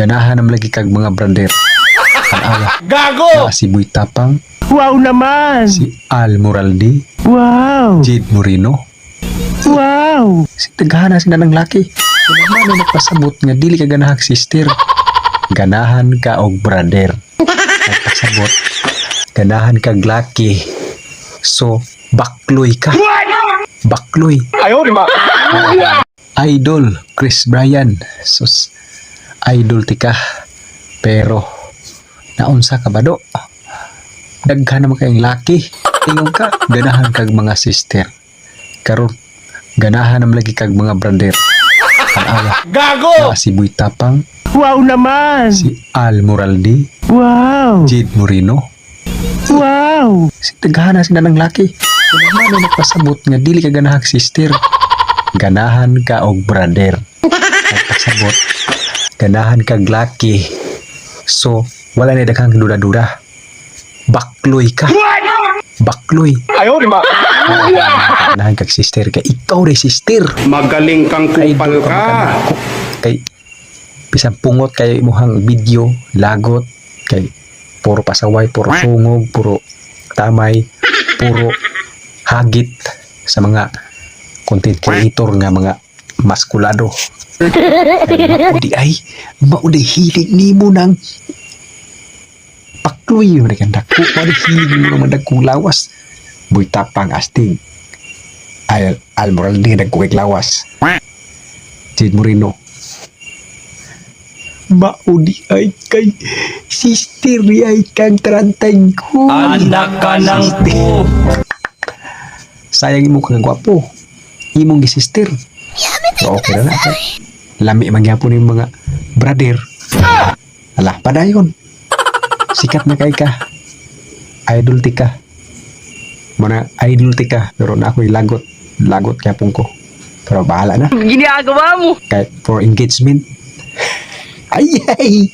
Ganahan nam lagi kag mga brander. Ang Gago! na si Boy Tapang, Wow naman! si Al Moraldi, Wow! Jade Moreno, Wow! si Tagahana sila ng laki. Kaya naman na nagpasabot nga dili ka ganahag sister. Ganahan ka og brother. Nagpasabot, ganahan kag laki. So, bakloy ka. Bakloy. Ayaw, di ba? Idol, Chris Bryan. Sus, idol ti ka. Pero, naunsa ka ba do? Daghan naman kayong laki. Tingog ka, ganahan kag mga sister. Karon, ganahan naman lagi kag mga brother. Ang ala, Gago! na si Boy Tapang, Wow naman! si Al Moraldi, Wow! Jade Moreno, Wow! si Tagahana sila ng laki. Kaya naman na nagpasabot nga dili ka ganahag sister. Ganahan ka og brother. Nagpasabot, ganahan kag laki. So, wala na daghang duda-duda. Bakloy ka. Bakloy. Ayaw, di ba? Ganahan kag sister ka. Ikaw rin sister. Magaling kang kupal ka. Kay bisan pungot kay imuhang video, lagot kay puro pasaway, puro sungog, puro tamay, puro hagit sa mga content creator nga mga maskulado. Maudi ay, maudi hilig nimo ng pakluy mo kan dako, maudi hilig mo naman dagkong lawas. Buy tapang astig. Ay, almoral din nagkuwik lawas. Jade Moreno. Maudi ay kay sister ay kang tarantay ko. Anak ka ng po. Sayang imo kang gwapo. Imong gisister. So, okay na na. Lami mangyapon yung mga brother. Ala, padayon. Sikat na kay ka. Idol ti ka. Mana idol ti ka. Pero na ako'y lagot. Lagot kaya pong ko. Pero bahala na. Ginagawa mo! Kahit for engagement. Ay, ay!